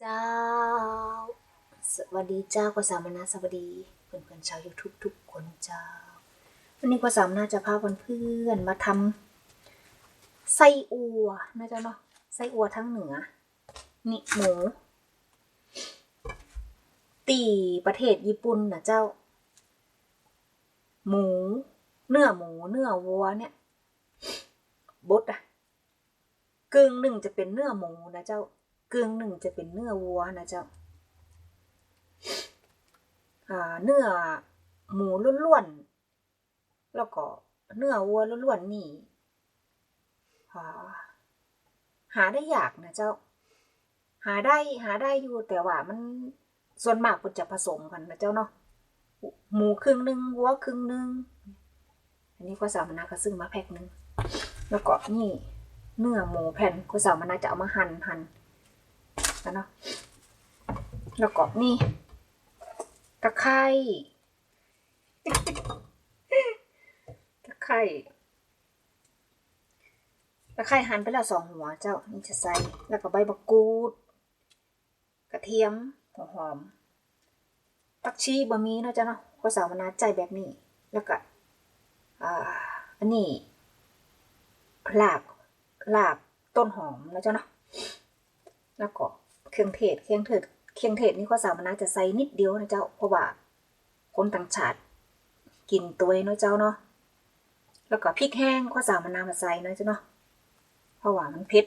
เจ้า สวัสดีเจ้าก็สามนาสวัสดีเพื่อนเพื่อนๆชาวยูทูบทุกคนเจ้า วันนี้ก็สามนาจะพาเพื่อนๆมาทำไส้อัวนะเจ้าเนาะไส้อัวทั้งเหนือ นี่หมูตีประเทศญี่ปุ่นนะเจ้า หมู เนื้อหมูเนื้อวัวเนี่ยบดอะกึ่งหนึ่งจะเป็นเนื้อหมูนะเจ้า กึ่งหนึ่งจะเป็นเนื้อวัวนะเจ้าเนื้อหมูล้วนๆ แล้วก็เนื้อวัวล้วนๆนี่หาได้ยากนะเจ้า หาได้หาได้อยู่แต่ว่ามันส่วนมากมันจะผสมกันนะเจ้าเนาะหมูครึ่งหนึ่งวัวครึ่งหนึ่งอันนี้ก็สามนาก็ซื้อมาแพ็คหนึ่งแล้วก็นี่เนื้อหมูแผ่นก็สามนาจะเอามาหั่นหั่น แล้วเนาะแล้วก็นี่ตะไคร้ตะไคร้ตะไคร้หั่นไปแล้วสองหัวเจ้านี่จะใส่แล้วก็ใบมะกรูด กระเทียมหัวหอมผักชีบะหมี่เนาะจ้ะเนาะก็สามารถใจแบบนี้ แล้วก็อ่าอันนี้ลาบลาบต้นหอมนะเจ้าเนาะแล้วก็ เครื่องเทศเครื่องเทศเครื่องเทศนี่ก็สามารถจะใส่นิดเดียวนะเจ้า เพราะว่าคนต่างชาติกินตัวเนาะเจ้าเนาะ แล้วก็พริกแห้งก็สามารถนำมาใส่เนาะเจ้าเนาะ เพราะว่ามันเผ็ด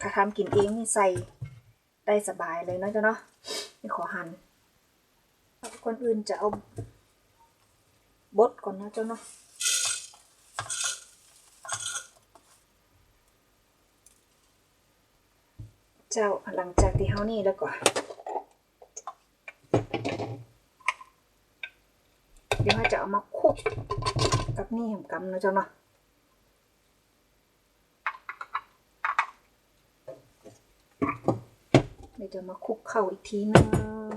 ถ้าทำกินเองนี่ใส่ได้สบายเลยเนาะเจ้าเนาะนี่ขอหันคนอื่นจะเอาบดก่อนนะเจ้าเนาะ เจ้าหลังจากที่เฮานี่แล้วก็เดี๋ยวเราจะเอามาคุกกับนี่แหมกำเนาะเจ้าเนาะเดี๋ยวจะมาคุกเข้าอีกทีนึงก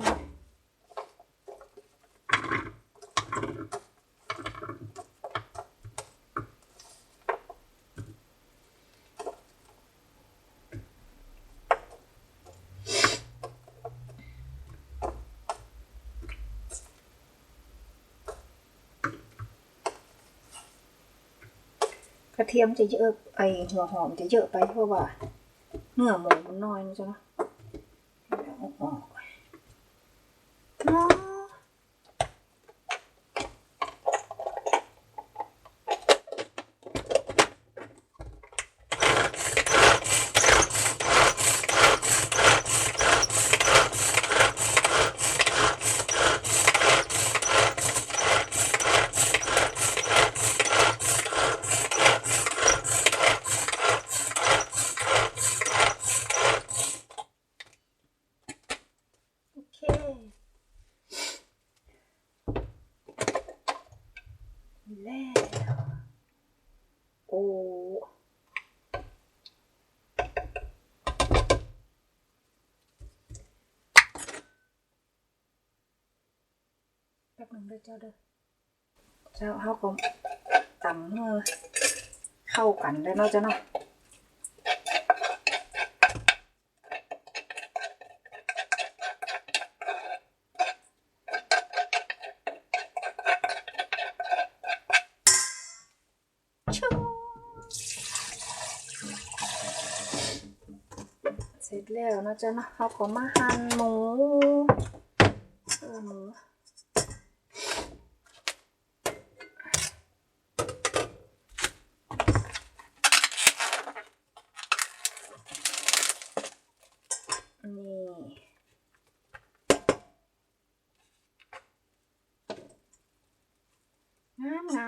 ระเทียมจะเยอะไอหัวหอมจะเยอะไปเพราะว่า เนื้อหมูมันน้อยนะจ๊ะเนาะ เอาออกอ๋อโอเค แล้วโอ้แป๊บหนึงเด้อเจ้าเด้อเจ้าเฮาก็ตำเมื่อเข้ากันแล้เนาะเจ้าเนาะเสร็จแล้วนะเจ้าเนาะเฮาก็มาหั่นหมูเออหมู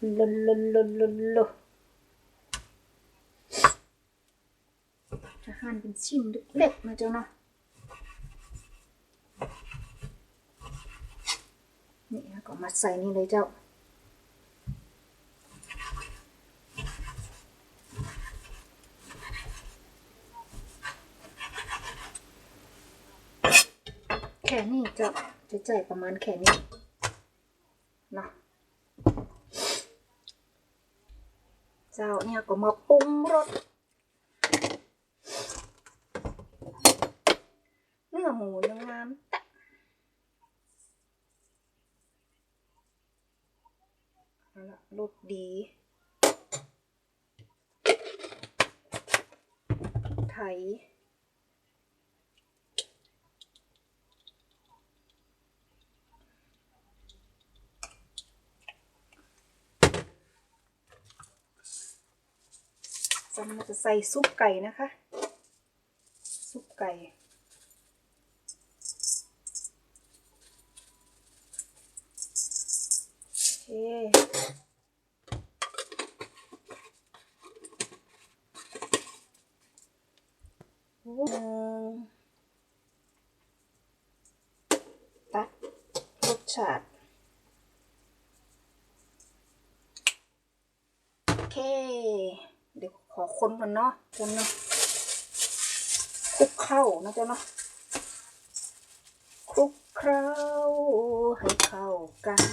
ลด์เนาะหมูสไลด์ลามามีดก่อนลนลนลนลนลนอาหารหั่นเป็นชิ้นเล็กๆนะเจ้าเนาะนี่แล้วก็มาใส่นี่เลยเจ้าแค่นี้เจ้าจะใจประมาณแค่นี้เนาะ เจ้าเนี่ยก็มาปรุงรสเนื้อหมูยังงามแตะเอาละรสดีไทย จะมันจะใส่ซุปไก่นะคะ ซุปไก่คหนึ่งตัดรสชาติโอเค เดี๋ยวขอคนก่อนเนาะจนเนาะคลุกเข้านะจ๊ะเนาะคลุกเคล้าให้เข้ากัน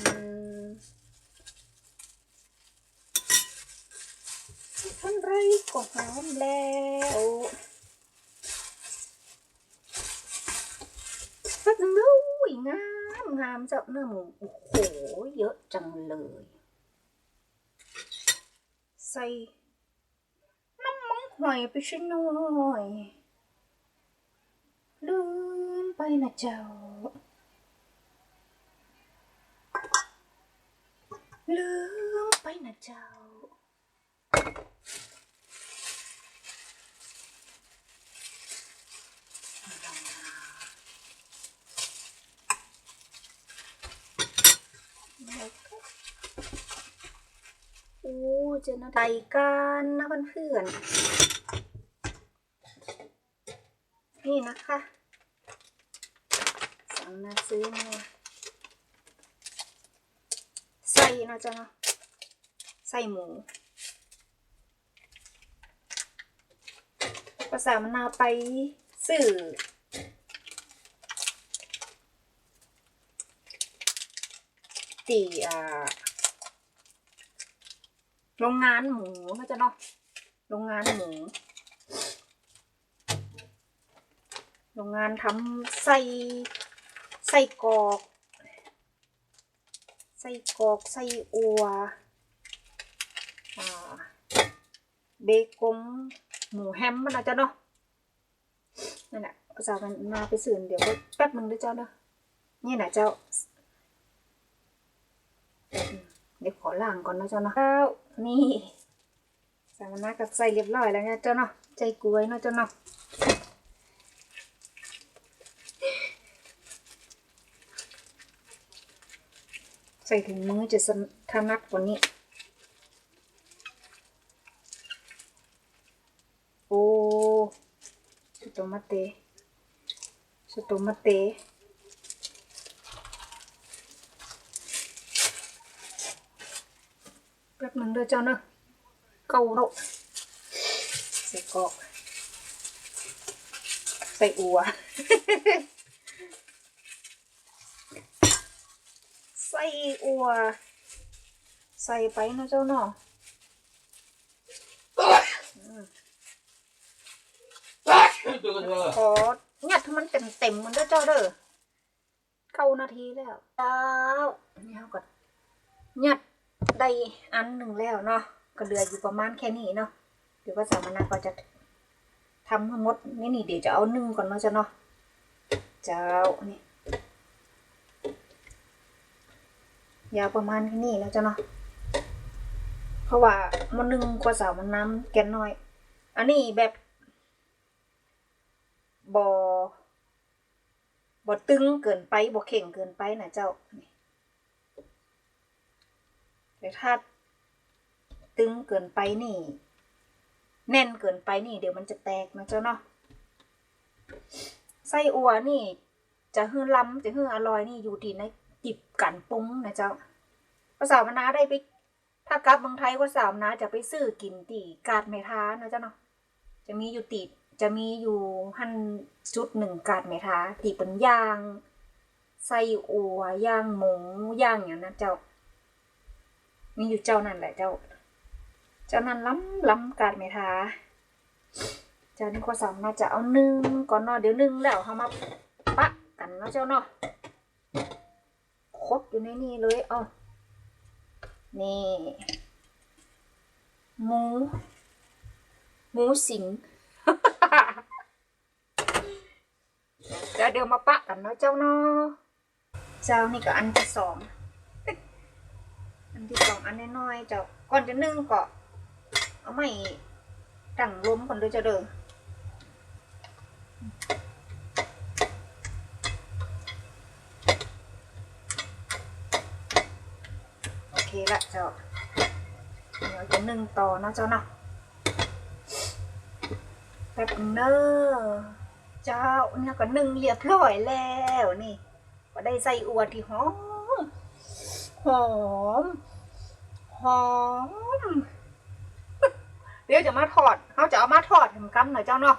ทันไรก็หอมแล้วแป๊บนึงดูอุ้ยงามงามเจ้าเนื้อหมูโอ้โหเยอะจังเลย ใส่ หอยไปช่วยหน่อยลืมไปนะเจ้า ลืมไปนะเจ้า แล้วก็โอ้ เจอนะไก่กันนะเพื่อนๆนี่นะคะสั่งมาซื้อมาใส่นะจ๊ะเนาะใส่หมูภาษามนาไปสื่อตีอ่า โรงงานหมูนะจ๊ะเนาะโรงงานหมู โรงงานทำไส้ไส้กรอกไส้กรอกไส้อัวอ่าเบคอนหมูแฮมมันนะจ๊ะเนาะนั่นแหละภาษามันมาไปสื่อเดี๋ยวแป๊บหนึ่งด้วยเจ้าเนาะนี่นะเจ้า เดี๋ยวขอล้างก่อนนะเจ้าเนาะแล้วนี่สามนากับใส่เรียบร้อยแล้วนะเจ้าเนาะใจกล้วยเนาะเจ้าเนาะใส่ถุงมือจะสนถนัดกว่านี้ โอ้สโตมาเตสโตมาเต ป๊บหนึงเด้อเจ้าเนอะเกาเนาะใส่กรอกใส่อัว ใส่อัว ใส่ไปเนาะเจ้าเนาะขอยัดให้มันเต็มเต็มๆมันเด้อเจ้าเด้อเก้านาทีแล้วเจ้านี่เขาก็ยัด ได้อันหนึ่งแล้วเนาะก็เหลืออยู่ประมาณแค่นี้เนาะเดี๋ยวก็สามนาก็จะทำทั้งหมดนี่นี่เดี๋ยวจะเอานึ่งก่อนเนาะจ้ะเนาะเจ้านี่ยาวประมาณแค่นี้แล้วจ้ะเนาะเพราะว่ามันนึ่งกว่าสาวมันน้ำแกนน้อย อันนี้แบบบอบอตึงเกินไปบอเข่งเกินไปนะเจ้านี่ แต่ถ้าตึงเกินไปนี่ แน่นเกินไปนี่ เดี๋ยวมันจะแตกนะเจ้าเนาะไส้อัวนี่ จะฮือล้ำจะฮืออร่อยนี่อยู่ที่ในจิบกันปรุงนะเจ้าภาษาวนาได้ไป ถ้ากลับเมืองไทยภาษาวนาจะไปซื้อกินตีกาดเมท้านะเจ้าเนาะจะมีอยู่ติดจะมีอยู่หันจุดหนึ่งกาดเมท้าตีเป็นย่างไส้อัวย่างหมูย่างอย่างนั้นเจ้า มีอยู่เจ้านั่นแหละเจ้า เจ้านั้นล้ำล้ำกาดเมทาเจ้านี่ก็สามารถจะเอานึ่งก่อนเนาะเดี๋ยวนึ่งแล้วเขามาปะกันเนาะเจ้าเนาะคดอยู่ในนี่เลยเอ๋อนี่หมูหมูสิงเดี๋ยวเดี๋ยวมาปะกันเนาะเจ้าเนาะเจ้านี่ก็อันที่สอง ที่สองอันน้อยๆเจ้าก่อนจะนึ่งก็เอาไม่ตั้งล้มก่อนด้วยเจ้าเด้อโอเคละเจ้าเดี๋ยวจะนึ่งต่อนะเจ้าเนาะแป๊บเนอเจ้าเนี่ยก็นึ่งเรียบร้อยแล้วนี่ ก็ได้ใส่อวดที่หอม หอม หอม เดี๋ยวจะมาทอดเขาจะเอามาทอดทำกำหน่อยเจ้าเนาะ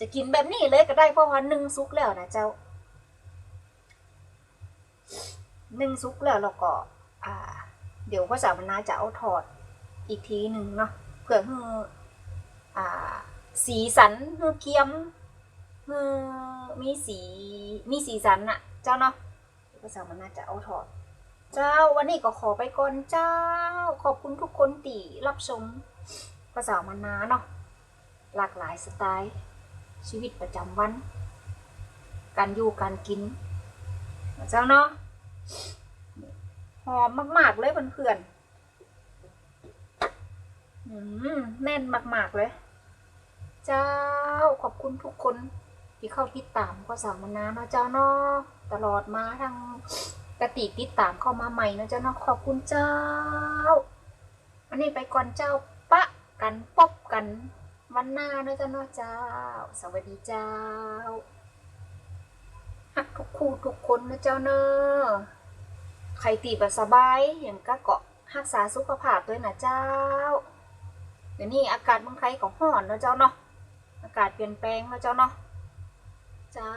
จะกินแบบนี้เลยก็ได้เพราะว่านึ่งซุกแล้วนะเจ้า นึ่งซุกแล้วเราก็อ่า เดี๋ยวภาษาวนาจะเอาถอดอีกทีหนึ่งเนาะเพื่อให้อ่า สีสันให้เคียมมีสีมีสีสันอะเจ้าเนาะภาษาวนาจะเอาถอด เจ้าวันนี้ก็ขอไปก่อนเจ้า ขอบคุณทุกคนที่รับชมภาษาวนาเนาะหลากหลายสไตล์ ชีวิตประจำวัน การอยู่การกินเจ้าเนาะหอมมากๆเลยเพื่อนๆแน่นมากๆเลย เจ้าขอบคุณทุกคนที่เข้าติดตามก็สามนาเนาะเจ้าเนาะตลอดมาทาง กติติดตามเข้ามาใหม่นะเจ้าเนาะขอบคุณเจ้าอันนี้ไปก่อนเจ้าปะกันปบกันวันหน้านะเจ้านะเจ้า สวัสดีเจ้าฮักทุกคู่ทุกคนนะเจ้าเนาะใครตีแบบสบายอย่างก็เกาะรักษาสุขภาพด้วยนะเจ้า เดี๋ยวนี้อากาศเมืองไทยก็ร้อนนะเจ้าเนาะ อากาศเปลี่ยนแปลงนะเจ้าเนาะ เจ้า